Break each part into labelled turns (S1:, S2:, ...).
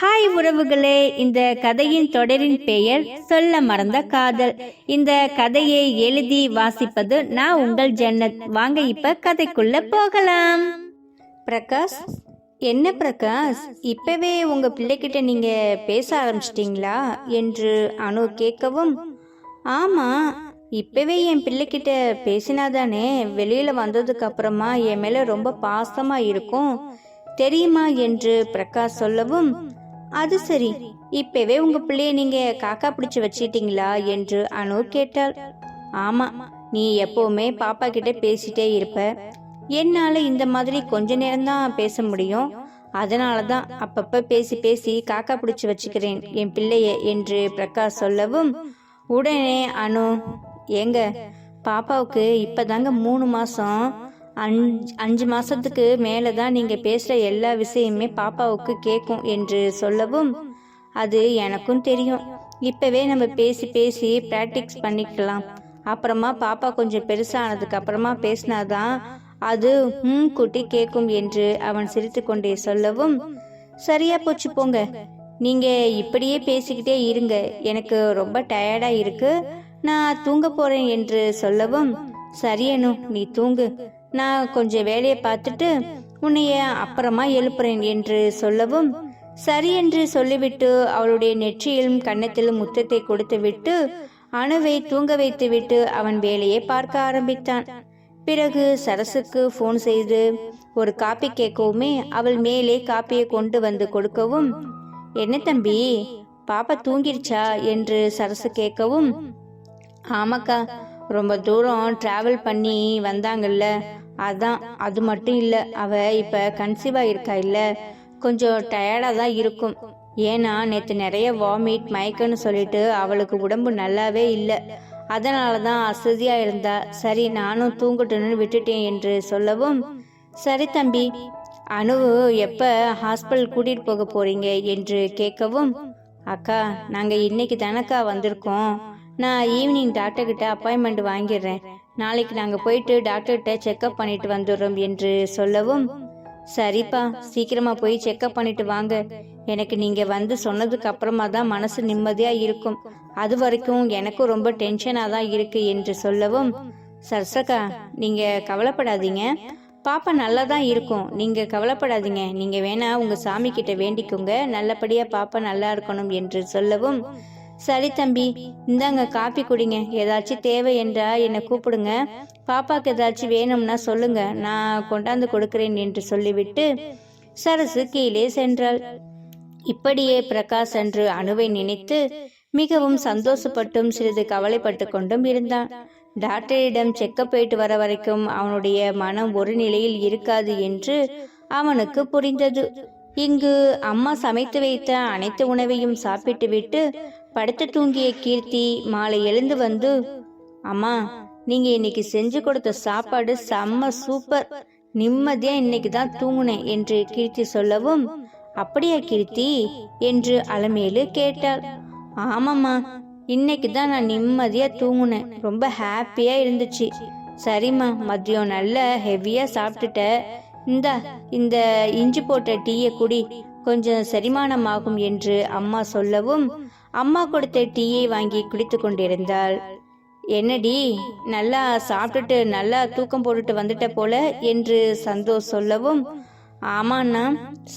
S1: Hi உறவுகளே இந்த கதையின் தொடரின் பெயர் சொல்ல மறந்த காதல். இந்த கதையை எழுதி வாசிப்பது நான் உங்கள் ஜன்னத். வாங்க இப்ப கதைக்குள்ள போகலாம். பிரகாஷ் என்ன பிரகாஷ்? இப்பவே உங்க பிள்ளைகிட்ட நீங்க பேச ஆரம்பிச்சிட்டீங்களா? என்று அனு கேட்கவும் ஆமா இப்பவே என் பிள்ளைகிட்ட பேசினாதானே வெளியில வந்ததுக்கு அப்புறமா என் மேல ரொம்ப பாசமா இருக்கும் தெரியுமா? என்று பிரகாஷ் சொல்லவும் அது சரி. இப்பவே உங்க பிள்ளைய நீங்க காக்கா பிடிச்சு வச்சிட்டீங்களா என்று அனு கேட்டாள். ஆமா நீ எப்பவுமே பாப்பா கிட்ட பேசிட்டே இருப்ப. என்னால இந்த மாதிரி கொஞ்ச நேரம்தான் பேச முடியும். அதனால தான் அப்பப்ப பேசி பேசி காக்கா பிடிச்சு வச்சுக்கிறேன் என் பிள்ளைய என்று பிரகாஷ் சொல்லவும் உடனே அனு ஏங்க பாப்பாவுக்கு இப்பதாங்க மூணு மாசம். அஞ்சு அஞ்சு மாதத்துக்கு மேலே தான் நீங்கள் பேசுகிற எல்லா விஷயமே பாப்பாவுக்கு கேட்கும் என்று சொல்லவும் அது எனக்கும் தெரியும். இப்போவே நம்ம பேசி பேசி ப்ராக்டிக்ஸ் பண்ணிக்கலாம். அப்புறமா பாப்பா கொஞ்சம் பெருசானதுக்கு அப்புறமா பேசினாதான் அது ம் குட்டி கேட்கும் என்று அவன் சிரித்து கொண்டே சொல்லவும் சரியா போச்சு போங்க. நீங்க இப்படியே பேசிக்கிட்டே இருங்க. எனக்கு ரொம்ப டயர்டா இருக்கு. நான் தூங்க போறேன் என்று சொல்லவும் சரியனு நீ தூங்கு. நான் கொஞ்சம் வேலையை பார்த்துட்டு உன்னைய அப்புறமா எழுப்புறேன் என்று சொல்லவும் சரி என்று சொல்லிவிட்டு அவளுடைய நெற்றியிலும் கன்னத்திலும் முத்தத்தை கொடுத்துவிட்டு அணுவை தூங்க வைத்துவிட்டு அவன் வேலையை பார்க்க ஆரம்பித்தான். பிறகு சரசுக்கு ஃபோன் செய்து ஒரு காப்பி கேட்கவுமே அவள் மேலே காப்பியை கொண்டு வந்து கொடுக்கவும் என்ன தம்பி பாப்பா தூங்கிருச்சா? என்று சரசு கேட்கவும் ஆமாக்கா ரொம்ப தூரம் டிராவல் பண்ணி வந்தாங்கல்ல? அதான் அது மட்டும் இல்லை அவ இப்ப கன்சீவா இருக்கா இல்ல? கொஞ்சம் டயர்டா தான் இருக்கும். ஏன்னா நேற்று நிறைய வாமிட் மயக்கன்னு சொல்லிட்டு அவளுக்கு உடம்பு நல்லாவே இல்லை. அதனால தான் அசதியா இருந்தா. சரி நானும் தூங்கட்டுன்னு விட்டுட்டேன் என்று சொல்லவும் சரி தம்பி அணுவு எப்ப ஹாஸ்பிட்டல் கூட்டிட்டு போக போறீங்க? என்று கேட்கவும் அக்கா நாங்க இன்னைக்கு தானக்கா வந்திருக்கோம். நான் ஈவினிங் டாக்டர்கிட்ட அப்பாயின்மெண்ட் வாங்கிடுறேன். நாளைக்கு நாங்கள் போயிட்டு டாக்டர்கிட்ட செக்அப் பண்ணிட்டு வந்துடுறோம் என்று சொல்லவும் சரிப்பா சீக்கிரமா போய் செக்அப் பண்ணிட்டு வாங்க. எனக்கு நீங்க வந்து சொன்னதுக்கு அப்புறமா தான் மனசு நிம்மதியா இருக்கும். அது வரைக்கும் எனக்கும் ரொம்ப டென்ஷனா தான் இருக்கு என்று சொல்லவும் சர்சகா நீங்க கவலைப்படாதீங்க. பாப்பா நல்லா தான் இருக்கும். நீங்க கவலைப்படாதீங்க. நீங்க வேணா உங்க சாமி கிட்ட வேண்டிக்கோங்க. நல்லபடியா பாப்பா நல்லா இருக்கணும் என்று சொல்லவும் சரி தம்பி இந்தாங்க காப்பி குடிங்க. ஏதாச்சும் தேவை என்றா என்னை கூப்பிடுங்க. பாப்பாக்கு ஏதாச்சும் வேணும்னா சொல்லுங்க. நான் கொண்டாந்து கொடுக்கிறேன் என்று சொல்லிவிட்டு சரசு கீழே சென்றாள். இப்படியே பிரகாஷ் என்று அணுவை நினைத்து மிகவும் சந்தோஷப்பட்டும் சிறிது கவலைப்பட்டு கொண்டும் இருந்தான். டாக்டரிடம் செக்கப் போயிட்டு வர வரைக்கும் அவனுடைய மனம் ஒரு நிலையில் இருக்காது என்று அவனுக்கு புரிந்தது. இங்கு அம்மா சமைத்து வைத்த அனைத்து உணவையும் சாப்பிட்டுவிட்டு படுத்து தூங்கிய கீர்த்தி மாலை எழுந்து வந்து அம்மா நீங்க இன்னைக்கு செஞ்சு கொடுத்த சாப்பாடு செம்ம சூப்பர். நிம்மதியா இன்னைக்கு தான் தூங்குனேன் என்று கீர்த்தி சொல்லவும் அப்படியா கீர்த்தி? என்று அலமேலு கேட்டாள். ஆமாம்மா இன்னைக்கு தான் நான் நிம்மதியா தூங்குனேன். ரொம்ப ஹாப்பியா இருந்துச்சு. சரிம்மா மதியம் நல்ல ஹெவியா சாப்பிட்டுட்ட. இந்தா இந்த இஞ்சி போட்ட டீயை குடி. கொஞ்சம் செரிமானமாகும் என்று அம்மா சொல்லவும் அம்மா கொடுத்த டீயை வாங்கி குடித்து கொண்டிருந்தாள். என்னடி நல்லா சாப்பிட்டுட்டு நல்லா தூக்கம் போட்டுட்டு வந்துட்ட போல? என்று சந்தோஷ் சொல்லவும் ஆமாண்ணா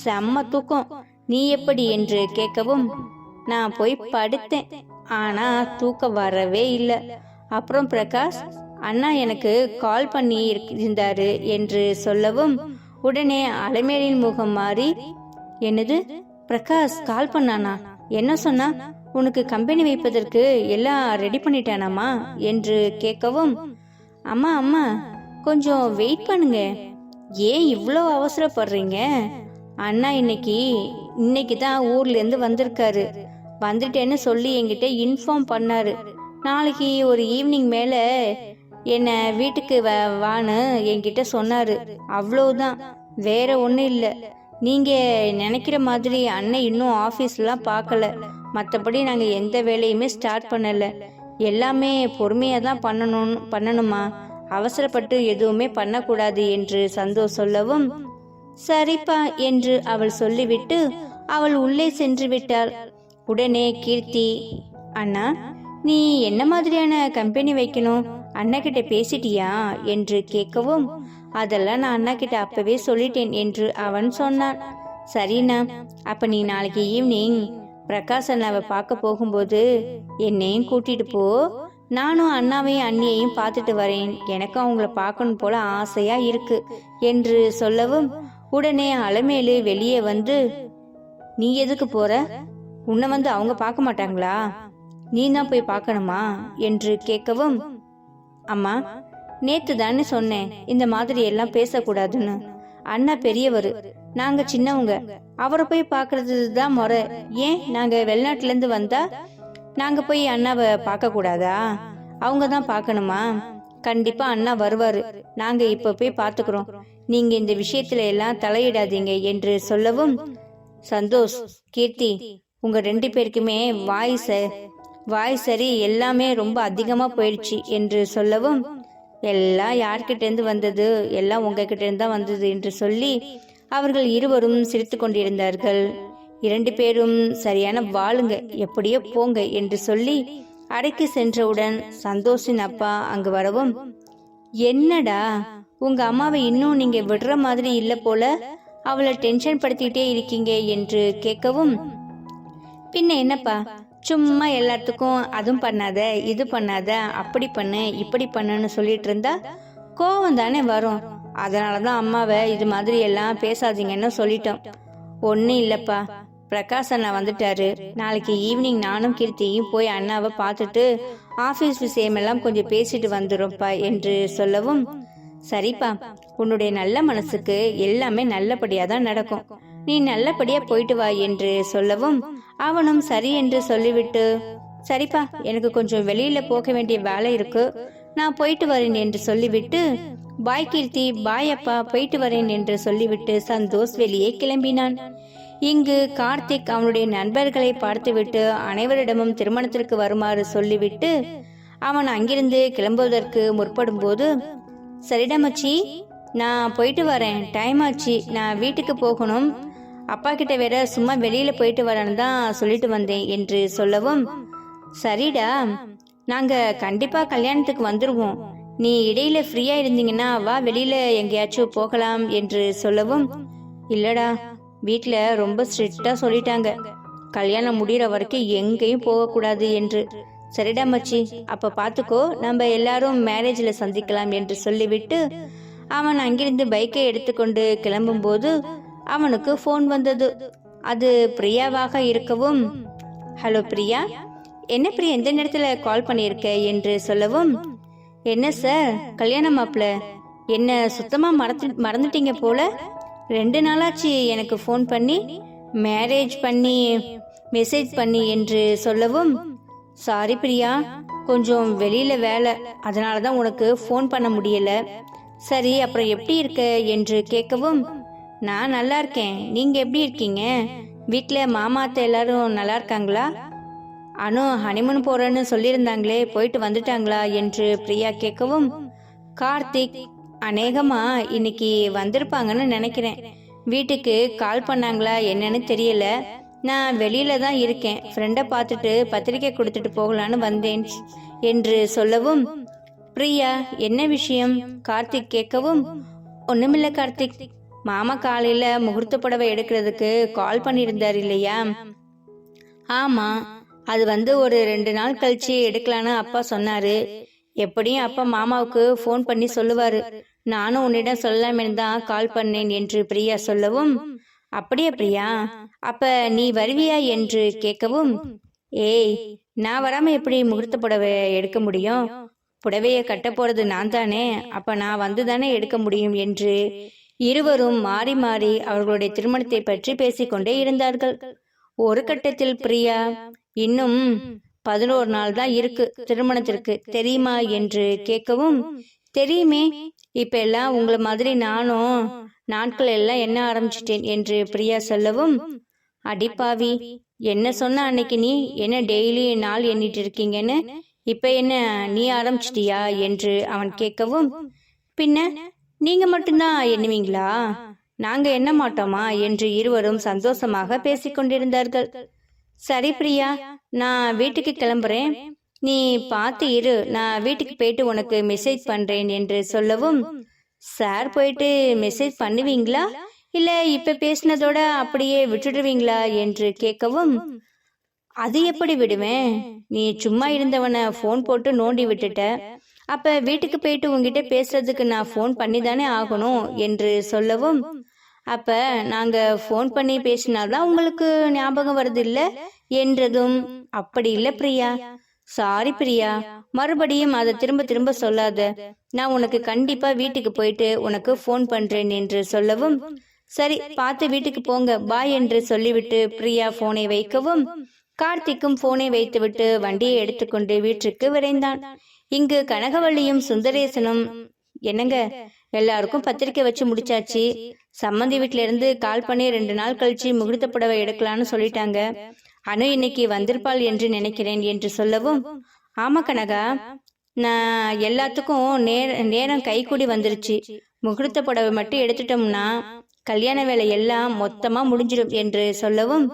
S1: செம்ம தூக்கம். நீ எப்படி? என்று கேட்கவும் நான் போய் படுத்தேன். ஆனா தூக்கம் வரவே இல்லை. அப்புறம் பிரகாஷ் அண்ணா எனக்கு கால் பண்ணி இருந்தாரு என்று சொல்லவும் உடனே அலைமேலின் முகம் மாறி என்னது? பிரகாஷ் கால் பண்ணானா? என்ன சொன்னா உனக்கு கம்பெனி வைப்பதற்கு எல்லாம் ரெடி பண்ணிட்டானாமா? என்று கேட்கவும் அம்மா அம்மா கொஞ்சம் வெயிட் பண்ணுங்க. ஏன் இவ்வளோ அவசரப்படுறீங்க? அண்ணா இன்னைக்கு இன்னைக்கு தான் ஊர்லேருந்து வந்திருக்காரு. வந்துட்டேன்னு சொல்லி என்கிட்ட இன்ஃபார்ம் பண்ணாரு. நாளைக்கு ஒரு ஈவினிங் மேலே என்னை வீட்டுக்கு வ வான்னு என்கிட்ட சொன்னாரு. அவ்வளோதான் வேற ஒன்றும் இல்லை. நீங்கள் நினைக்கிற மாதிரி அண்ணன் இன்னும் ஆஃபீஸ்லாம் பார்க்கல. மற்றபடி நாங்கள் எந்த வேலையுமே ஸ்டார்ட் பண்ணலை. எல்லாமே பொறுமையாக தான் பண்ணணும் பண்ணணுமா? அவசரப்பட்டு எதுவுமே பண்ணக்கூடாது என்று சந்தோஷ் சொல்லவும் சரிப்பா என்று அவள் சொல்லிவிட்டு அவள் உள்ளே சென்று விட்டாள். உடனே கீர்த்தி அண்ணா நீ என்ன மாதிரியான கம்பெனி வைக்கணும்? அண்ணகிட்ட பேசிட்டியா? என்று கேட்கவும் அதெல்லாம் நான் அண்ணா கிட்ட அப்பவே சொல்லிட்டேன் என்று அவன் சொன்னான். சரிண்ணா அப்ப நீ நாளைக்கு ஈவினிங் பிரகாஷ் அண்ணாவை பார்க்க போகும்போது என்னையும் கூட்டிட்டு போ. நானும் அண்ணாவையும் அண்ணியையும் பார்த்துட்டு வரேன். எனக்கும் அவங்கள பார்க்கணும் போல ஆசையா இருக்கு என்று சொல்லவும் உடனே அலமேலு வெளியே வந்து நீ எதுக்கு போற? உன்னை வந்து அவங்க பார்க்க மாட்டாங்களா? நீ தான் போய் பார்க்கணுமா? என்று கேட்கவும் அம்மா நேத்து தானே சொன்னேன். இந்த மாதிரி எல்லாம் பேசக்கூடாதுன்னு. அண்ணா பெரியவர். நாங்க சின்னவங்க. அவரை போய் பார்க்கறது தான் முறை. ஏன்? நாங்க வெளிநாட்டுல இருந்து வந்தா நாங்க போய் அண்ணாவை பார்க்க கூடாதா அவங்க தான் பார்க்கணுமா? கண்டிப்பா அண்ணா வருவாரு. நாங்க இப்ப போய் பாத்துக்கிறோம் நீங்க இந்த விஷயத்துல எல்லாம் தலையிடாதீங்க என்று சொல்லவும் சந்தோஷ் கீர்த்தி உங்க ரெண்டு பேருக்குமே வாய் ச வாய் சரி எல்லாமே ரொம்ப அதிகமா போயிடுச்சு என்று சொல்லவும் எல்லாம் யார்கிட்டேருந்து வந்தது? எல்லாம் உங்ககிட்டேருந்து தான் வந்தது என்று சொல்லி அவர்கள் இருவரும் சிரித்து கொண்டிருந்தார்கள். இரண்டு பேரும் சரியான வாழுங்க எப்படியோ போங்க என்று சொல்லி அடைக்கு சென்றவுடன் சந்தோஷின் அப்பா அங்கு வரவும் என்னடா உங்க அம்மாவை இன்னும் நீங்க விடுற மாதிரி இல்ல போல அவளை டென்ஷன் படுத்திக்கிட்டே இருக்கீங்க என்று கேட்கவும் பின்ன என்னப்பா சும்மா எல்லாத்துக்கும் அதுவும் பண்ணாத இது பண்ணாத அப்படி பண்ணு இப்படி பண்ணுன்னு சொல்லிட்டு இருந்தா கோவம் தானே வரும். அதனால தான் அம்மாவை இது மாதிரி எல்லாம் பேசாதீங்கன்னு சொல்லிட்டோம். ஒன்றும் இல்லைப்பா. பிரகாஷ் அண்ணா வந்துட்டாரு. நாளைக்கு ஈவினிங் நானும் கீர்த்தியும் போய் அண்ணாவை பார்த்துட்டு ஆஃபீஸ் விஷயமெல்லாம் கொஞ்சம் பேசிட்டு வந்துடும்ப்பா என்று சொல்லவும் சரிப்பா. உன்னுடைய நல்ல மனசுக்கு எல்லாமே நல்லபடியா தான் நடக்கும். நீ நல்லபடியா போயிட்டு வா என்று சொல்லவும் அவனும் சரி என்று சொல்லிவிட்டு சரிப்பா எனக்கு கொஞ்சம் வெளியில போக வேண்டிய வேலை இருக்கு. நான் போயிட்டு வரேன் என்று சொல்லிவிட்டு பாய் கீர்த்தி பாய் அப்பா போயிட்டு வரேன் என்று சொல்லிவிட்டு சந்தோஷ் வெளியே கிளம்பினான். இங்கு கார்த்திக் அவனுடைய நண்பர்களை பார்த்துவிட்டு அனைவரிடமும் திருமணத்திற்கு வருமாறு சொல்லிவிட்டு அவன் அங்கிருந்து கிளம்புவதற்கு முற்படும் போது சரிடமச்சி நான் போயிட்டு வரேன் டைம் ஆச்சு நான் வீட்டுக்கு போகணும். அப்பா கிட்ட வேற சும்மா வெளியில போயிட்டு வரேன்னு தான் சொல்லிட்டு வந்தேன் என்று சொல்லவும் சரிடா நாங்க கண்டிப்பா கல்யாணத்துக்கு வந்துருவோம். நீ இடையில ஃப்ரீயா இருந்தீங்கன்னா வா வெளியில எங்கேயாச்சும் போகலாம் என்று சொல்லவும் இல்லடா வீட்டில் ரொம்ப ஸ்ட்ரிக்டா சொல்லிட்டாங்க. கல்யாணம் முடிகிற வரைக்கும் எங்கேயும் போகக்கூடாது என்று. சரிடா மச்சி அப்ப பாத்துக்கோ நம்ம எல்லாரும் மேரேஜ்ல சந்திக்கலாம் என்று சொல்லிவிட்டு அவன் அங்கிருந்து பைக்கை எடுத்துக்கொண்டு கிளம்பும்போது அவனுக்கு ஃபோன் வந்தது. அது பிரியாவாக இருக்கவும் ஹலோ பிரியா என்ன பிரியா எந்த நேரத்துல கால் பண்ணியிருக்க? என்று சொல்லவும் என்ன சார் கல்யாண மாப்பிள என்ன சுத்தமா மறந்து மறந்துட்டீங்க போல? ரெண்டு நாளாச்சு எனக்கு ஃபோன் பண்ணி மேரேஜ் பண்ணி மெசேஜ் பண்ணி என்று சொல்லவும் சாரி பிரியா கொஞ்சம் வெளியில வேலை அதனால தான் உனக்கு ஃபோன் பண்ண முடியல. சரி அப்புறம் எப்படி இருக்க? என்று கேட்கவும் நான் நல்லா இருக்கேன். நீங்க எப்படி இருக்கீங்க? வீட்டில் மாமா அத்தை எல்லாரும் நல்லா இருக்காங்களா? அனு ஹனிமூன் போறேன்னு சொல்லியிருந்தாங்களே போயிட்டு வந்துட்டாங்களா என்று பிரியா கேட்கவும் கார்த்திக் அநேகமா இன்னைக்கு வந்திருப்பாங்கன்னு நினைக்கிறேன். வீட்டுக்கு கால் பண்ணாங்களா என்னன்னு தெரியல. நான் வெளியில தான் இருக்கேன். ஃப்ரெண்டை பார்த்துட்டு பத்திரிக்கை கொடுத்துட்டு போகலான்னு வந்தேன் என்று சொல்லவும் பிரியா என்ன விஷயம்? கார்த்திக் கேட்கவும் ஒண்ணுமில்ல கார்த்திக். மாமா காலையில முகூர்த்த புடவை எடுக்கிறதுக்கு கால் பண்ணியிருந்தார் இல்லையா? ஆமா அது வந்து ஒரு ரெண்டு நாள் கழிச்சு எடுக்கலான்னு அப்பா சொன்னாரு. எப்படியும் அப்பா மாமாவுக்கு ஃபோன் பண்ணி சொல்லுவாரு. நானும் உன்னிடம் சொல்லலாமேன்னு தான் கால் பண்ணேன் என்று பிரியா சொல்லவும் அப்படியே பிரியா அப்ப நீ வருவியா என்று கேட்கவும் ஏய் நான் வராம எப்படி முகூர்த்த புடவை எடுக்க முடியும்? புடவையை கட்ட போறது நான் தானே அப்ப நான் வந்து தானே எடுக்க முடியும்? என்று இருவரும் மாறி மாறி அவர்களுடைய திருமணத்தை பற்றி பேசிக்கொண்டே இருந்தார்கள். ஒரு கட்டத்தில் பிரியா இன்னும் பதினோரு நாள் தான் இருக்கு திருமணத்திற்கு தெரியுமா என்று கேட்கவும் தெரியுமே இப்ப எல்லாம் உங்களை மாதிரி நானும் நாட்கள் எல்லாம் என்ன ஆரம்பிச்சிட்டேன் என்று பிரியா சொல்லவும் அடிப்பாவி என்ன சொன்ன அன்னைக்கு நீ? என்ன டெய்லி நாள் எண்ணிட்டு இருக்கீங்கன்னு? இப்ப என்ன நீ ஆரம்பிச்சிட்டியா? என்று அவன் கேட்கவும் பின்ன? நீங்க மட்டும்தான் எண்ணுவீங்களா? நாங்க என்ன மாட்டோமா? என்று இருவரும் சந்தோஷமாக பேசிக்கொண்டிருந்தார்கள் சரி பிரியா நான் வீட்டுக்கு கிளம்புறேன். நீ பார்த்து இரு. நான் வீட்டுக்கு போயிட்டு உனக்கு மெசேஜ் பண்றேன் என்று சொல்லவும் சார் போயிட்டு மெசேஜ் பண்ணுவீங்களா? இல்ல இப்ப பேசினதோட அப்படியே விட்டுடுவீங்களா? என்று கேட்கவும் அது எப்படி விடுவேன்? நீ சும்மா இருந்தவனை ஃபோன் போட்டு நோண்டி விட்டுட்ட. அப்ப வீட்டுக்கு போயிட்டு உங்ககிட்ட பேசுறதுக்கு நான் ஃபோன் பண்ணி தானே ஆகணும் என்று சொல்லவும் அப்ப நாங்க ஃபோன் பண்ணி பேசினால்தான் உங்களுக்கு ஞாபகம் வருது இல்ல என்றதும் அப்படி இல்ல பிரியா. சாரி பிரியா. மறுபடியும் அதை திரும்ப திரும்ப சொல்லாத. நான் உனக்கு கண்டிப்பா வீட்டுக்கு போயிட்டு உனக்கு ஃபோன் பண்றேன் என்று சொல்லவும் சரி பார்த்து வீட்டுக்கு போங்க. பாய் என்று சொல்லிவிட்டு பிரியா போனை வைக்கவும் கார்த்திக்கும் போனை வைத்துவிட்டு வண்டியை எடுத்துக்கொண்டு வீட்டுக்கு விரைந்தான். இங்கு கனகவள்ளியும் சுந்தரேசனும் என்னங்க? எல்லாருக்கும் பத்திரிக்கை வச்சு முடிச்சாச்சு. சம்மந்தி வீட்டுல இருந்து கால் பண்ணி ரெண்டு நாள் கழிச்சு முகூர்த்த புடவை எடுக்கலாம்னு சொல்லிட்டாங்க. அனு இன்னைக்கு வந்திருப்பாள் என்று நினைக்கிறேன் என்று சொல்லவும் ஆமா கனகா நான் எல்லாத்துக்கும் நேர நேரம் கைக்கூடி வந்துருச்சு. முகூர்த்த புடவை மட்டும் எடுத்துட்டோம்னா கல்யாண வேலை எல்லாம் மொத்தமா முடிஞ்சிடும் என்று சொல்லவும்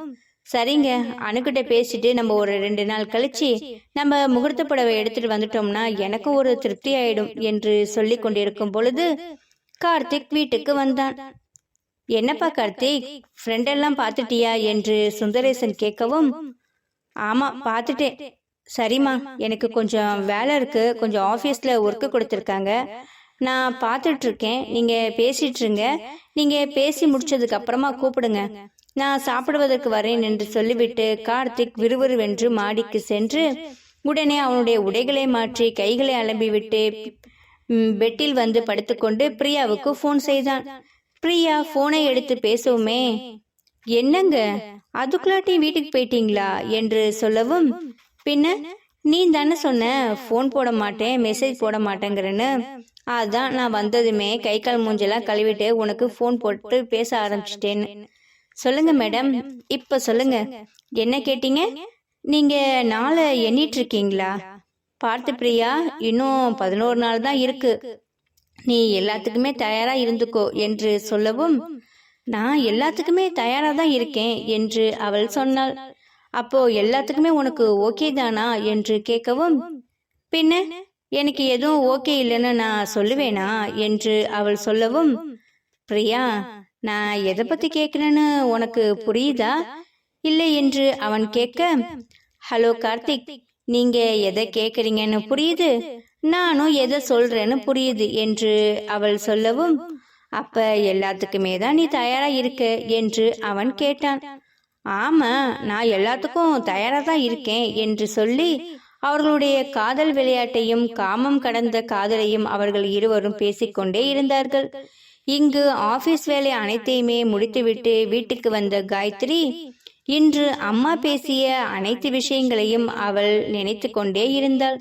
S1: சரிங்க. அணுகிட்ட பேசிட்டு நம்ம ஒரு ரெண்டு நாள் கழிச்சு நம்ம முகூர்த்த புடவை எடுத்துட்டு வந்துட்டோம்னா எனக்கும் ஒரு திருப்தி ஆயிடும் என்று சொல்லி கொண்டிருக்கும் பொழுது கார்த்திக் வீட்டுக்கு வந்தான். என்னப்பா கார்த்திக் ஃப்ரெண்டெல்லாம் பார்த்துட்டியா? என்று சுந்தரேசன் கேட்கவும் ஆமா பார்த்துட்டேன். சரிம்மா எனக்கு கொஞ்சம் வேலை இருக்கு. கொஞ்சம் ஆஃபீஸில் ஒர்க்கு கொடுத்துருக்காங்க. நான் பார்த்துட்டு இருக்கேன். நீங்க பேசிட்டு இருங்க. நீங்க பேசி முடிச்சதுக்கு அப்புறமா கூப்பிடுங்க. நான் சாப்பிடுவதற்கு வரேன் என்று சொல்லிவிட்டு கார்த்திக் விறுவிறுவென்று மாடிக்கு சென்று உடனே அவனுடைய உடைகளை மாற்றி கைகளை அலம்பிவிட்டு பெட்டில் வந்து படுத்துக்கொண்டு பிரியாவுக்கு ஃபோன் செய்தான். பிரியா போனை எடுத்து பேசவுமே என்னங்க அதுக்குள்ளாட்டி வீட்டுக்கு போயிட்டீங்களா? என்று சொல்லவும் பின்ன நீ தானே சொன்ன ஃபோன் போட மாட்டேன் மெசேஜ் போட மாட்டேங்கிறேன்னு. அதான் நான் வந்ததுமே கை கால் மூஞ்செல்லாம் கழுவிட்டு உனக்கு ஃபோன் போட்டு பேச ஆரம்பிச்சிட்டேன்னு. சொல்லுங்க மேடம். இப்ப சொல்லுங்க. என்ன கேட்டீங்க? நீங்க நாளை எண்ணிட்டு இருக்கீங்களா பார்த்து பிரியா இன்னும் பதினோரு நாள் தான் இருக்கு. நீ எல்லாத்துக்குமே தயாரா இருந்துக்கோ என்று சொல்லவும் நான் எல்லாத்துக்குமே தயாரா தான் இருக்கேன் என்று அவள் சொன்னாள். அப்போ எல்லாத்துக்குமே உனக்கு ஓகே தானா என்று கேட்கவும் பின்ன எனக்கு எதுவும் ஓகே இல்லைன்னு நான் சொல்லுவேனா? என்று அவள் சொல்லவும் பிரியா நான் எதை பத்தி கேட்கிறேன்னு உனக்கு புரியுதா? இல்லை என்று அவன் கேட்க ஹலோ கார்த்திக் நீங்க எதை கேக்குறீங்கன்னு புரியுது? நானும் எதை சொல்றேன்னு புரியுது என்று அவள் சொல்லவும் அப்ப எல்லாத்துக்குமே தான் நீ தயாரா இருக்க என்று அவன் கேட்டான். ஆமா நான் எல்லாத்துக்கும் தயாரா தான் இருக்கேன் என்று சொல்லி அவர்களுடைய காதல் விளையாட்டையும் காமம் கடந்த காதலையும் அவர்கள் இருவரும் பேசிக்கொண்டே இருந்தார்கள். இங்கு ஆபீஸ் வேலை அனைத்தையுமே முடித்துவிட்டு வீட்டுக்கு வந்த காயத்ரி இன்று அம்மா பேசிய அனைத்து விஷயங்களையும் அவள் நினைத்து கொண்டே இருந்தாள்.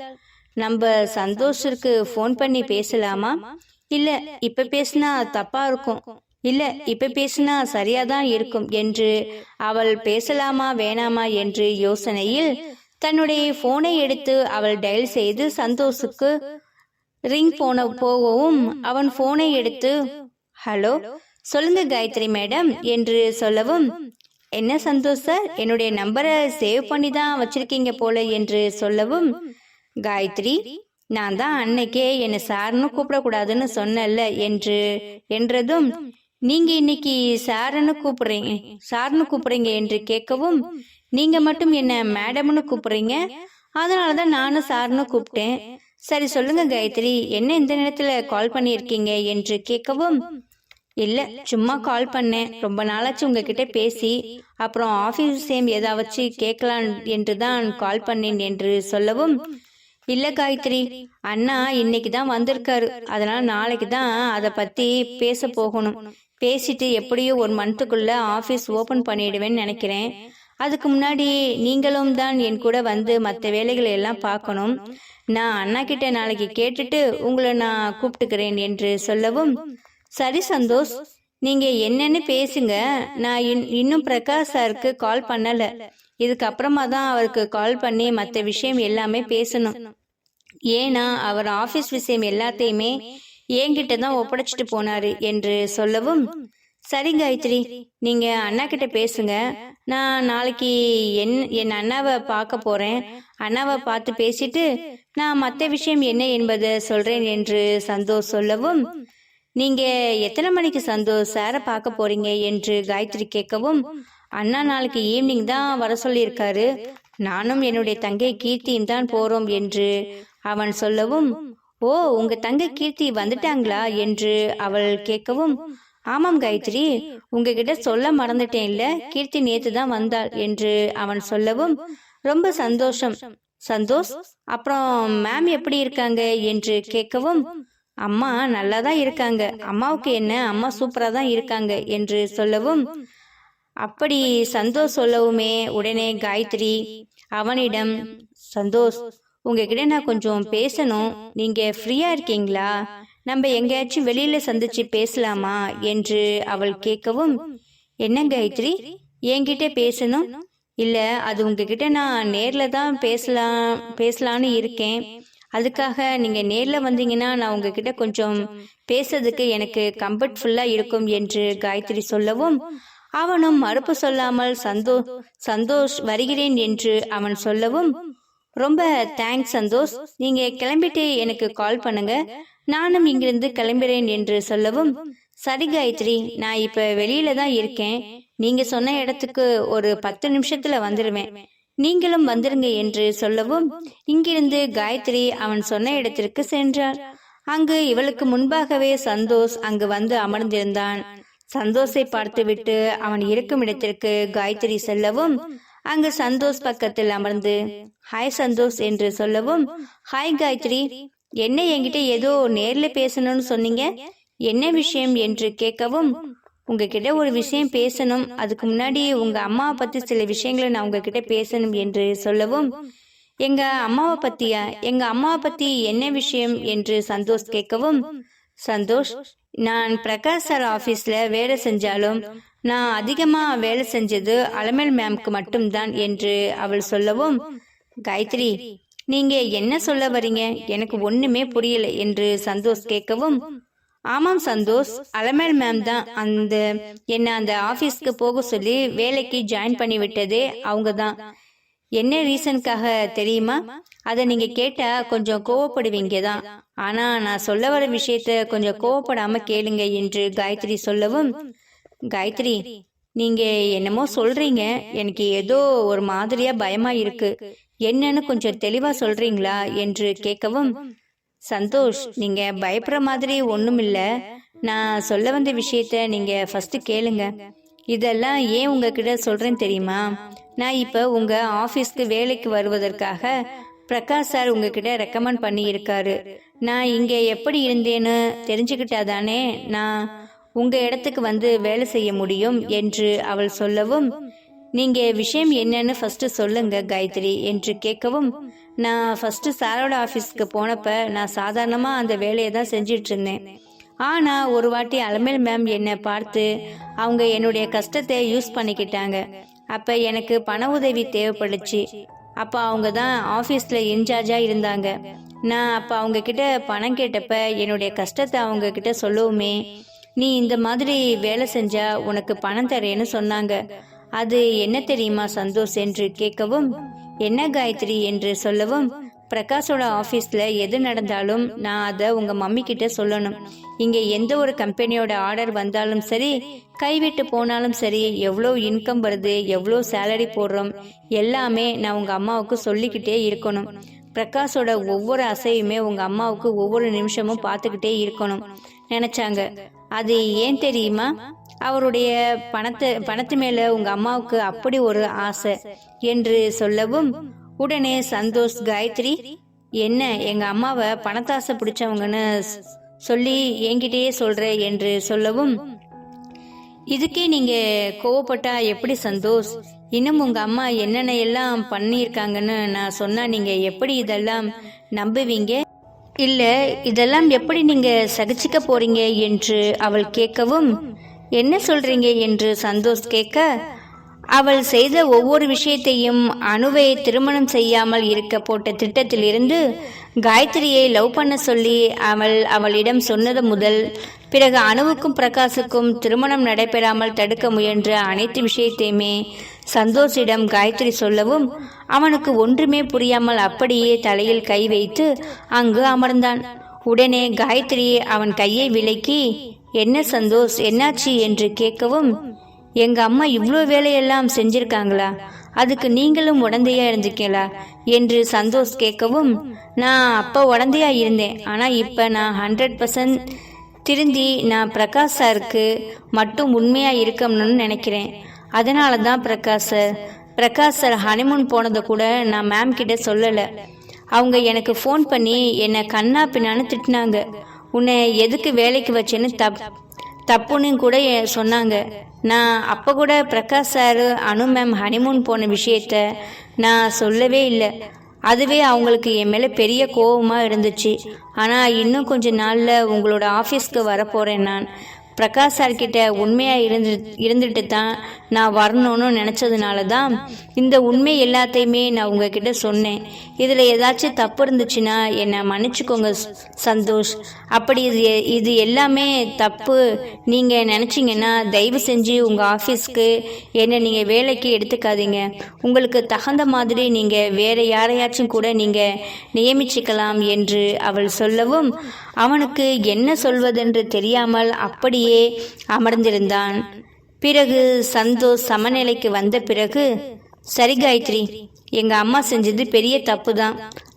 S1: நம்ம சந்தோஷிற்கு ஃபோன் பண்ணி பேசலாமா? இல்ல இப்ப பேசினா தப்பா இருக்கும். இல்ல இப்ப பேசினா சரியாதான் இருக்கும் என்று அவள் பேசலாமா வேணாமா என்று யோசனையில் தன்னுடைய போனை எடுத்து அவள் டயல் செய்து சந்தோஷுக்கு ரிங் போன போகவும் அவன் போனை எடுத்து ஹலோ சொல்லுங்க காயத்ரி மேடம். என்று சொல்லவும் என்ன சந்தோஷ் சார்? என்னுடைய நம்பரை சேவ் பண்ணி தான் வச்சிருக்கீங்க போல என்று சொல்லவும் காயத்ரி நான் தான் அன்னைக்கே என்னை சார்னு கூப்பிடக்கூடாதுன்னு சொன்னேன்ல என்று என்றதும் நீங்க இன்னைக்கு சாருன்னு கூப்பிடுறீங்க சார்னு கூப்பிடுறீங்க என்று கேட்கவும் நீங்க மட்டும் என்ன மேடம்னு கூப்பிடுறீங்க? அதனால தான் நானும் சார்னு கூப்பிட்டேன். சரி சொல்லுங்க காயத்ரி என்ன இந்த நேரத்துல கால் பண்ணியிருக்கீங்க? என்று கேட்கவும் இல்ல சும்மா கால் பண்ணேன். ரொம்ப நாளாச்சு உங்ககிட்ட பேசி. அப்புறம் ஆபீஸ் சேம் ஏதாவச்சு கேட்கலாம் என்று தான் கால் பண்ணேன் என்று சொல்லவும் இல்ல காயத்ரி அண்ணா இன்னைக்கு தான் வந்திருக்காரு. அதனால நாளைக்கு தான் அதை பத்தி பேச போகணும். பேசிட்டு எப்படியோ ஒரு மந்த்துக்குள்ள ஆபீஸ் ஓபன் பண்ணிடுவேன்னு நினைக்கிறேன். அதுக்கு முன்னாடி நீங்களும் தான் என் கூட வந்து மற்ற வேலைகளை எல்லாம் பார்க்கணும். நான் அண்ணா கிட்ட நாளைக்கு கேட்டுட்டு உங்களை நான் கூப்பிட்டுக்கிறேன் என்று சொல்லவும் சரி சந்தோஷ். நீங்க என்னன்னு பேசுங்க. நான் இன்- இன்னும் பிரகாஷ் சாருக்கு கால் பண்ணல. இதுக்கப்புறமா தான் அவருக்கு கால் பண்ணி மற்ற விஷயம் எல்லாமே பேசணும். ஏன்னா அவர் ஆபீஸ் விஷயம் எல்லாத்தையுமே என்கிட்ட தான் ஒப்படைச்சிட்டு போனாரு என்று சொல்லவும். சரி காயத்ரி. நீங்க அண்ணா கிட்ட பேசுங்க. நான் நாளைக்கு என் என் அண்ணாவை பார்க்க போறேன். அண்ணாவை பார்த்து பேசிட்டு நான் மற்ற விஷயம் என்ன என்பதை சொல்றேன் என்று சந்தோஷ் சொல்லவும். நீங்க எத்தனை மணிக்கு சந்தோஷ் சாரை பார்க்க போறீங்க என்று காயத்ரி கேட்கவும் அண்ணா நாளைக்கு ஈவினிங் தான் வர சொல்லியிருக்காரு. நானும் என்னுடைய தங்கை கீர்த்தியும் தான் போறோம் என்று அவன் சொல்லவும் ஓ உங்க தங்கை கீர்த்தி வந்துட்டாங்களா? என்று அவள் கேட்கவும் ஆமாம் காயத்ரி உங்ககிட்ட சொல்ல மறந்துட்டேன் இல்ல கீர்த்தி நேத்து தான் வந்தாள் என்று அவன் சொல்லவும் ரொம்ப சந்தோஷம். சந்தோஷ் அப்புறம் மேம் எப்படி இருக்காங்க? என்று கேட்கவும் அம்மா நல்லா தான் இருக்காங்க. அம்மாவுக்கு என்ன? அம்மா சூப்பராக தான் இருக்காங்க என்று சொல்லவும் அப்படி சந்தோஷ் சொல்லவுமே உடனே காயத்ரி அவனிடம் சந்தோஷ் உங்ககிட்ட நான் கொஞ்சம் பேசணும். நீங்க ஃப்ரீயா இருக்கீங்களா? நம்ம எங்கேயாச்சும் வெளியில சந்திச்சு பேசலாமா? என்று அவள் கேட்கவும் என்ன காயத்ரி? என்கிட்ட பேசணும்? இல்ல அது உங்ககிட்ட நான் நேர்ல தான் பேசலாம் பேசலான்னு இருக்கேன். அதுக்காக நீங்க நேர்ல வந்தீங்கன்னா நான் உங்ககிட்ட கொஞ்சம் பேசுறதுக்கு எனக்கு கம்ஃபர்ட்ஃபுல்லா இருக்கும் என்று காயத்ரி சொல்லவும் அவனும் மறுப்பு சொல்லாமல் சந்தோ சந்தோஷ் வருகிறேன் என்று அவன் சொல்லவும் ரொம்ப தேங்க்ஸ் சந்தோஷ் நீங்க கிளம்பிட்டு எனக்கு கால் பண்ணுங்க நானும் இங்கிருந்து கிளம்புறேன் என்று சொல்லவும் சரி காயத்ரி நான் இப்ப வெளியில தான் இருக்கேன் நீங்க சொன்ன இடத்துக்கு ஒரு பத்து நிமிஷத்துல வந்துருவேன். நீங்களும் வந்துருங்க என்று சொல்லவும் இங்கிருந்து காயத்ரி அவன் சொன்ன இடத்திற்கு சென்றார் அங்கு இவளுக்கு முன்பாகவே சந்தோஷ் அங்கு வந்து அமர்ந்திருந்தான். சந்தோஷை பார்த்துவிட்டு அவன் இருக்கும் இடத்திற்கு காயத்ரி செல்லவும் அங்கு சந்தோஷ் பக்கத்தில் அமர்ந்து ஹாய் சந்தோஷ் என்று சொல்லவும் ஹாய் காயத்ரி என்ன என்கிட்ட ஏதோ நேர்ல பேசணும்னு சொன்னீங்க. என்ன விஷயம்? என்று கேட்கவும் உங்ககிட்ட ஒரு விஷயம் பேசணும். அதுக்கு முன்னாடி உங்க அம்மாவை பத்தி சில விஷயங்களை நான் உங்ககிட்ட பேசணும் என்று சொல்லவும் எங்க அம்மாவை பத்தியா? எங்க அம்மாவை பத்தி என்ன விஷயம் என்று சந்தோஷ் கேட்கவும் சந்தோஷ் நான் பிரகாஷ் சார் ஆபீஸ்ல வேலை செஞ்சாலும் நான் அதிகமா வேலை செஞ்சது அலமேல் மேம்க்கு மட்டும்தான் என்று அவள் சொல்லவும் காயத்ரி நீங்க என்ன சொல்ல வரீங்க? எனக்கு ஒண்ணுமே புரியல என்று சந்தோஷ் கேட்கவும் ஆமாம் சந்தோஷ். அலமேல் மேம் தான் அந்த என்ன அந்த ஆபீஸ்க்கு போக சொல்லி வேலைக்கு ஜாயின் பண்ணி விட்டதே அவங்க தான். என்ன ரீசனுக்காக தெரியுமா? அதை நீங்க கேட்டா கொஞ்சம் கோவப்படுவீங்க தான். ஆனா நான் சொல்ல வர விஷயத்த கொஞ்சம் கோவப்படாம கேளுங்க என்று காயத்ரி சொல்லவும் காயத்ரி நீங்க என்னமோ சொல்றீங்க. எனக்கு ஏதோ ஒரு மாதிரியா பயமா இருக்கு. என்னன்னு கொஞ்சம் தெளிவா சொல்றீங்களா? என்று கேட்கவும் சந்தோஷ் நீங்க பயப்படுற மாதிரி ஒன்றும் இல்லை நான் சொல்ல வந்த விஷயத்த நீங்க ஃபர்ஸ்ட் கேளுங்க. இதெல்லாம் ஏன் உங்ககிட்ட சொல்றேன் தெரியுமா? நான் இப்ப உங்க ஆபீஸ்க்கு வேலைக்கு வருவதற்காக பிரகாஷ் சார் உங்ககிட்ட ரெக்கமெண்ட் பண்ணி இருக்காரு நான் இங்க எப்படி இருந்தேன்னு தெரிஞ்சுக்கிட்டா தானே நான் உங்க இடத்துக்கு வந்து வேலை செய்ய முடியும் என்று அவள் சொல்லவும் நீங்க விஷயம் என்னன்னு ஃபர்ஸ்ட் சொல்லுங்க காயத்ரி என்று கேட்கவும் நான் ஃபர்ஸ்ட் சாரோட ஆபீஸ்க்கு போனப்ப நான் சாதாரணமா அந்த வேலையை தான் செஞ்சிட்டு இருந்தேன். ஆனா ஒரு வாட்டி அலமேல் மேம் என்னை பார்த்து அவங்க என்னுடைய கஷ்டத்தை யூஸ் பண்ணிக்கிட்டாங்க. அப்ப எனக்கு பண உதவி தேவைப்படுச்சு அப்ப அவங்க தான் ஆபீஸ்ல இன்சார்ஜா இருந்தாங்க. நான் அப்ப அவங்க கிட்ட பணம் கேட்டப்ப என்னுடைய கஷ்டத்தை அவங்க கிட்ட சொல்லவுமே நீ இந்த மாதிரி வேலை செஞ்சா உனக்கு பணம் தரேன்னு சொன்னாங்க. அது என்ன தெரியுமா சந்தோஷ் என்று கேட்கவும் என்ன காயத்ரி என்று சொல்லவும் பிரகாஷோட ஆபீஸ்ல எது நடந்தாலும் நான் அதை உங்க மம்மி கிட்ட சொல்லணும். இங்க எந்த ஒரு கம்பெனியோட ஆர்டர் வந்தாலும் சரி கைவிட்டு போனாலும் சரி எவ்வளோ இன்கம் வருது எவ்வளோ சேலரி போடுறோம் எல்லாமே நான் உங்க அம்மாவுக்கு சொல்லிக்கிட்டே இருக்கணும். பிரகாஷோட ஒவ்வொரு அசையுமே உங்க அம்மாவுக்கு ஒவ்வொரு நிமிஷமும் பார்த்துக்கிட்டே இருக்கணும். நினைச்சாங்க. அது ஏன் தெரியுமா? அவருடைய பணத்தை பணத்து மேல உங்க அம்மாவுக்கு அப்படி ஒரு ஆசை என்று சொல்லவும் உடனே சந்தோஷ் காயத்ரி என்ன எங்க அம்மாவை பணத்தாசை பிடிச்சவங்கன்னு சொல்லி என்கிட்டயே சொல்ற என்று சொல்லவும் இதுக்கே நீங்க கோவப்பட்டா எப்படி சந்தோஷ்? இன்னும் உங்க அம்மா என்னென்ன எல்லாம் பண்ணியிருக்காங்கன்னு நான் சொன்னா நீங்க எப்படி இதெல்லாம் நம்புவீங்க? இல்ல இதெல்லாம் எப்படி நீங்க சகிச்சுக்க போறீங்க? என்று அவள் கேட்கவும் என்ன சொல்றீங்க என்று சந்தோஷ் கேட்க அவள் செய்த ஒவ்வொரு விஷயத்தையும் அணுவை திருமணம் செய்யாமல் இருக்க போட்ட திட்டத்திலிருந்து காயத்ரியை லவ் பண்ண சொல்லி அவள் அவளிடம் சொன்னது முதல் பிறகு அணுவுக்கும் பிரகாசுக்கும் திருமணம் நடைபெறாமல் தடுக்க முயன்ற அனைத்து விஷயத்தையுமே சந்தோஷிடம் காயத்ரி சொல்லவும் அவனுக்கு ஒன்றுமே புரியாமல் அப்படியே தலையில் கை வைத்து அங்கு அமர்ந்தான். உடனே காயத்ரி அவன் கையை விலக்கி என்ன சந்தோஷ் என்னாச்சு என்று கேட்கவும் எங்க அம்மா இவ்வளோ வேலையெல்லாம் செஞ்சிருக்காங்களா? அதுக்கு நீங்களும் உடந்தையா இருந்துக்கீங்களா? என்று சந்தோஷ் கேட்கவும் நான் அப்போ உடந்தையா இருந்தேன். ஆனால் இப்போ நான் ஹண்ட்ரட் பர்சன்ட் திருந்தி நான் பிரகாஷ் சாருக்கு மட்டும் உண்மையா இருக்கணும்னு நினைக்கிறேன். அதனால தான் Prakash sir Prakash sir honeymoon போனதை கூட நான் மேம் கிட்ட சொல்லலை. அவங்க எனக்கு ஃபோன் பண்ணி என்னை கண்ணா பின்னான்னு திட்டினாங்க. உன்னை எதுக்கு வேலைக்கு வச்சேன்னு தப் தப்புன்னு கூட சொன்னாங்க. நான் அப்போ கூட Prakash sir Anu ma'am honeymoon போன விஷயத்த நான் சொல்லவே இல்லை. அதுவே அவங்களுக்கு என் மேலே பெரிய கோபமாக இருந்துச்சு. ஆனால் இன்னும் கொஞ்ச நாளில் உங்களோட ஆஃபீஸ்க்கு வரப்போகிறேன் நான். பிரகாஷ் சார்கிட்ட உண்மையாக இருந்து இருந்துட்டு தான் நான் வரணும்னு நினச்சதுனால தான் இந்த உண்மை எல்லாத்தையுமே நான் உங்ககிட்ட சொன்னேன். இதில் ஏதாச்சும் தப்பு இருந்துச்சுன்னா என்னை மன்னிச்சுக்கோங்க சந்தோஷ். அப்படி இது இது எல்லாமே தப்பு. நீங்கள் நினச்சிங்கன்னா தயவு செஞ்சு உங்கள் ஆஃபீஸ்க்கு என்னை நீங்கள் வேலைக்கு எடுத்துக்காதீங்க. உங்களுக்கு தகுந்த மாதிரி நீங்கள் வேற யாரையாச்சும் கூட நீங்கள் நியமிச்சுக்கலாம் என்று அவள் சொல்லவும் அவனுக்கு என்ன சொல்வதென்று தெரியாமல் அப்படியே அமர்ந்திருந்தான். பிறகு சந்தோஷ் சமநிலைக்கு வந்த பிறகு சரி காயத்ரி எங்கள் அம்மா செஞ்சது பெரிய தப்பு தான்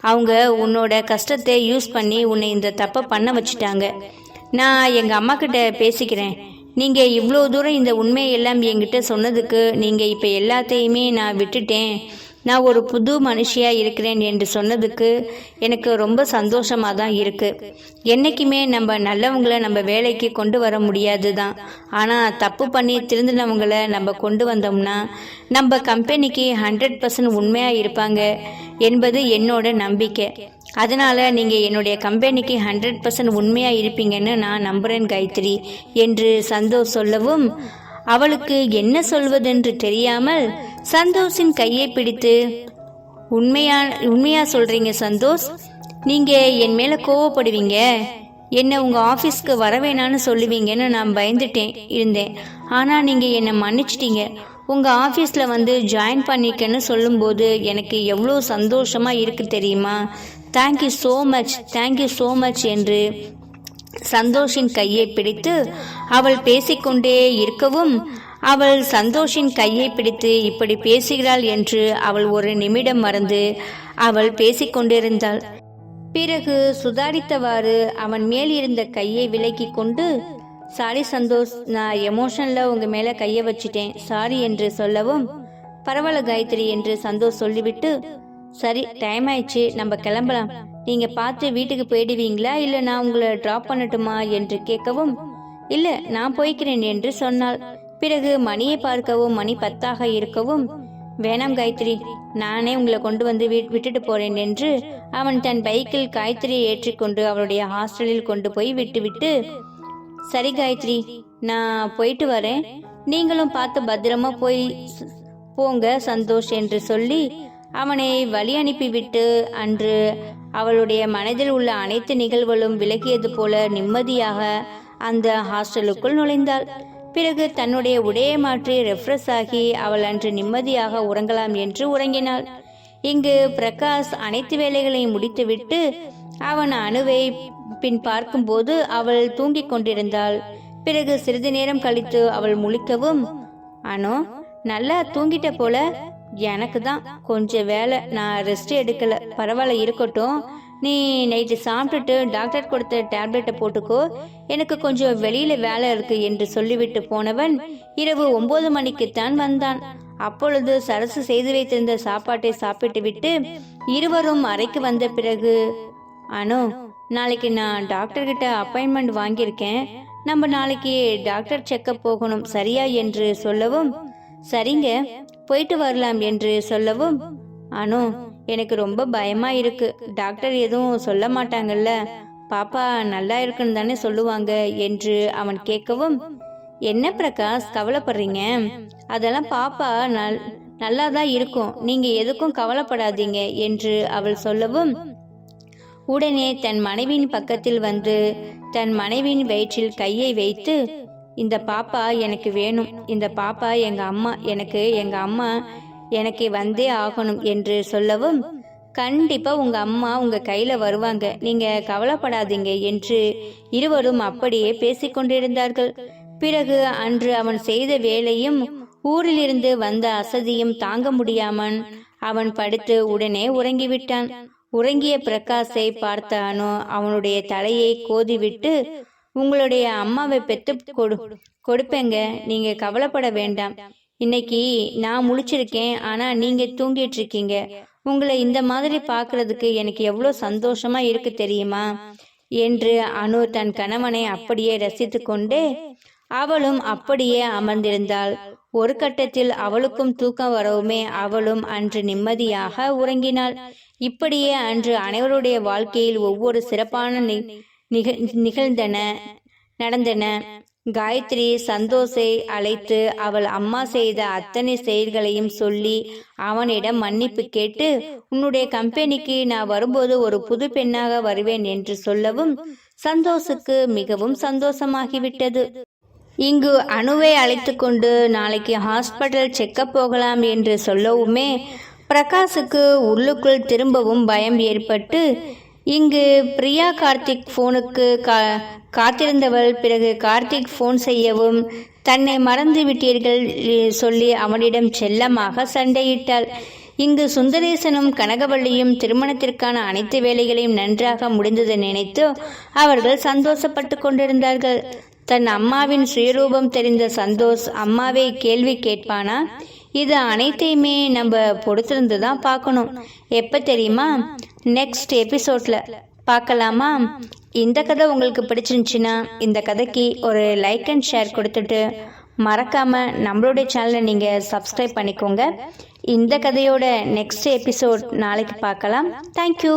S1: அவங்க உன்னோட கஷ்டத்தை யூஸ் பண்ணி உன்னை இந்த தப்பை பண்ண வச்சுட்டாங்க. நான் எங்கள் அம்மா கிட்ட பேசிக்கிறேன். நீங்கள் இவ்வளோ தூரம் இந்த உண்மையெல்லாம் என்கிட்ட சொன்னதுக்கு நீங்கள் இப்போ எல்லாத்தையுமே நான் விட்டுட்டேன். நான் ஒரு புது மனுஷியாக இருக்கிறேன் என்று சொன்னதுக்கு எனக்கு ரொம்ப சந்தோஷமாக தான் இருக்குது என்றைக்குமே நம்ம நல்லவங்களை நம்ம வேலைக்கு கொண்டு வர முடியாது தான் ஆனால் தப்பு பண்ணி திருந்தினவங்களை நம்ம கொண்டு வந்தோம்னா நம்ம கம்பெனிக்கு ஹண்ட்ரட் பர்சன்ட் உண்மையாக இருப்பாங்க என்பது என்னோட நம்பிக்கை. அதனால் நீங்கள் என்னுடைய கம்பெனிக்கு ஹண்ட்ரட் பர்சன்ட் உண்மையாக இருப்பீங்கன்னு நான் நம்புகிறேன் காயத்ரி என்று சந்தோஷ் சொல்லவும் அவளுக்கு என்ன சொல்வதென்று தெரியாமல் சந்தோஷின் கையை பிடித்து உண்மையா உண்மையா சொல்றீங்க சந்தோஷ்? நீங்க என் மேல கோவப்படுவீங்க. என்னை உங்கள் ஆஃபீஸ்க்கு வரவேணான்னு சொல்லுவீங்கன்னு நான் பயந்துட்டேன் இருந்தேன். ஆனால் நீங்கள் என்னை மன்னிச்சிட்டீங்க. உங்கள் ஆஃபீஸில் வந்து ஜாயின் பண்ணிக்கன்னு சொல்லும்போது எனக்கு எவ்வளோ சந்தோஷமாக இருக்குது தெரியுமா? Thank you so much thank you so much என்று சந்தோஷின் கையை பிடித்து அவள் பேசிக்கொண்டே இருக்கவும் அவள் சந்தோஷின் கையை பிடித்து இப்படி பேசுகிறாள் என்று அவள் ஒரு நிமிடம் மறந்து அவள் பேசிக்கொண்டிருந்தாள் பிறகு சுதாரித்தவாறு அவன் மேல் இருந்த கையை விலக்கி கொண்டு சாரி சந்தோஷ் நான் எமோஷனில் உங்கள் மேலே கையை வச்சிட்டேன். சாரி என்று சொல்லவும் பரவாயில்ல காயத்ரி என்று சந்தோஷ் சொல்லிவிட்டு சரி டைம் ஆயிடுச்சு நம்ம கிளம்பலாம். நீங்கள் பார்த்து வீட்டுக்கு போயிடுவீங்களா? இல்லை நான் உங்களை ட்ராப் பண்ணட்டுமா? என்று கேட்கவும் இல்லை நான் போய்க்கிறேன் என்று சொன்னாள். பிறகு மணியை பார்க்கவும் மணி பத்தாக இருக்கவும் வேணாம் காயத்ரி நானே உங்களை கொண்டு வந்து விட்டுட்டு போறேன் என்று அவன் தன் பைக்கில் காயத்ரியை ஏற்றிக்கொண்டு அவளுடைய ஹாஸ்டலில் கொண்டு போய் விட்டுவிட்டு சரி காயத்ரி நான் போயிட்டு வரேன். நீங்களும் பார்த்து பத்திரமா போய் போங்க சந்தோஷ் என்று சொல்லி அவனை வழி அனுப்பிவிட்டு அன்று அவளுடைய மனதில் உள்ள அனைத்து நிகழ்வுகளும் விலகியது போல நிம்மதியாக அந்த ஹாஸ்டலுக்குள் நுழைந்தாள். பிறகு தன்னுடைய உடையை மாற்றி ரெஃப்ரெஷ் ஆகி அவள் அன்று நிம்மதியாக உறங்கலாம் என்று உறங்கினாள். இங்கு பிரகாஷ் அனைத்து வேலைகளையும் முடித்துவிட்டு அவன் அணுவை பின் பார்க்கும்போது அவள் தூங்கிக் கொண்டிருந்தாள். பிறகு சிறிது நேரம் கழித்து அவள் முழிக்கவும் அனு நல்லா தூங்கிட்ட போல. எனக்கு தான் கொஞ்சம் வேலை. நான் ரெஸ்ட் எடுக்கல. பரவாயில்ல இருக்கட்டும். நீ நைட்டு சாப்பிட்டுட்டு டாக்டர் கொடுத்த டேப்லெட்டை போட்டுக்கோ. எனக்கு கொஞ்சம் வெளியில வேலை இருக்கு என்று சொல்லிவிட்டு போனவன் இரவு ஒன்பது மணிக்குத்தான் வந்தான். அப்பொழுது சரசு செய்து வைத்திருந்த சாப்பாட்டை சாப்பிட்டு விட்டு இருவரும் அறைக்கு வந்த பிறகு அனு நாளைக்கு நான் டாக்டர் கிட்ட அப்பாயின்மெண்ட் வாங்கியிருக்கேன். நம்ம நாளைக்கு டாக்டர் செக்கப் போகணும் சரியா? என்று சொல்லவும் சரிங்க போயிட்டு வரலாம் என்று சொல்லவும் அனு எனக்கு ரொம்ப பயமா இருக்கு. டாக்டர் எதுவும் சொல்ல மாட்டாங்கல்ல. பாப்பா நல்லா இருக்குன்னு தானே சொல்லுவாங்க என்று அவன் கேட்கவும் என்ன பிரகாஷ் கவலைப்படுறீங்க? அதெல்லாம் பாப்பா நல் நல்லா தான் இருக்கும். நீங்க எதுக்கும் கவலைப்படாதீங்க என்று அவள் சொல்லவும் உடனே தன் மனைவியின் பக்கத்தில் வந்து தன் மனைவியின் வயிற்றில் கையை வைத்து இந்த பாப்பா எனக்கு வேணும். இந்த பாப்பா எங்க அம்மா எனக்கு எங்க அம்மா எனக்கு வந்தே ஆகணும் என்று சொல்லவும் கண்டிப்பா உங்க அம்மா உங்க கையில வருவாங்க. நீங்க கவலைப்படாதீங்க என்று இருவரும் அப்படியே பேசிக்கொண்டிருந்தார்கள் பிறகு அன்று அவன் செய்த வேலையும் ஊரிலிருந்து வந்த அசதியும் தாங்க முடியாமல் அவன் படுத்து உடனே உறங்கிவிட்டான். உறங்கிய பிரகாஷை பார்த்த அனு அவனுடைய தலையை கோதிவிட்டு உங்களுடைய அம்மாவை பெத்து கொடு கொடுப்பேங்க. நீங்க கவலைப்பட வேண்டாம். இன்னைக்கு நான் முழிச்சிருக்கேன் ஆனா நீங்க தூங்கிட்டு இருக்கீங்க உங்களை இந்த மாதிரி பார்க்கறதுக்கு எனக்கு எவ்வளோ சந்தோஷமா இருக்கு தெரியுமா? என்று அனு தன் கணவனை அப்படியே ரசித்து கொண்டே அவளும் அப்படியே அமர்ந்திருந்தாள். ஒரு கட்டத்தில் அவளுக்கும் தூக்கம் வரவுமே அவளும் அன்று நிம்மதியாக உறங்கினாள். இப்படியே அன்று அனைவருடைய வாழ்க்கையில் ஒவ்வொரு சிறப்பான நி- நிகழ்ந்தன நடந்தன. காயத்ரி சந்தோஷை அழைத்து அவள் அம்மா செய்த அத்தனை செயல்களையும் சொல்லி அவனிடம் மன்னிப்பு கேட்டு உன்னுடைய கம்பெனிக்கு நான் வரும்போது ஒரு புது பெண்ணாக வருவேன் என்று சொல்லவும் சந்தோஷுக்கு மிகவும் சந்தோஷமாகிவிட்டது. இங்கு அணுவை அழைத்து கொண்டு நாளைக்கு ஹாஸ்பிட்டல் செக்கப் போகலாம் என்று சொல்லவுமே பிரகாஷுக்கு உள்ளுக்குள் திரும்பவும் பயம் ஏற்பட்டு இங்கு பிரியா கார்த்திக் ஃபோனுக்கு கா காத்திருந்தவள். பிறகு கார்த்திக் ஃபோன் செய்யவும் தன்னை மறந்து விட்டீர்கள் சொல்லி அவனிடம் செல்லமாக சண்டையிட்டாள். இங்கு சுந்தரேசனும் கனகவள்ளியும் திருமணத்திற்கான அனைத்து வேலைகளையும் நன்றாக முடிந்ததை நினைத்து அவர்கள் சந்தோஷப்பட்டு கொண்டிருந்தார்கள். தன் அம்மாவின் சுயரூபம் தெரிந்த சந்தோஷ் அம்மாவை கேள்வி கேட்பானா? இது அனைத்தையுமே நம்ம பொறுத்திருந்து தான் பார்க்கணும். எப்போ தெரியுமா? நெக்ஸ்ட் எபிசோட்ல பார்க்கலாமா? இந்த கதை உங்களுக்கு பிடிச்சிருந்துச்சின்னா இந்த கதைக்கு ஒரு லைக் அண்ட் ஷேர் கொடுத்துட்டு மறக்காம நம்மளுடைய சேனலை நீங்கள் சப்ஸ்கிரைப் பண்ணிக்கோங்க. இந்த கதையோட நெக்ஸ்ட் எபிசோட் நாளைக்கு பார்க்கலாம். தேங்க்யூ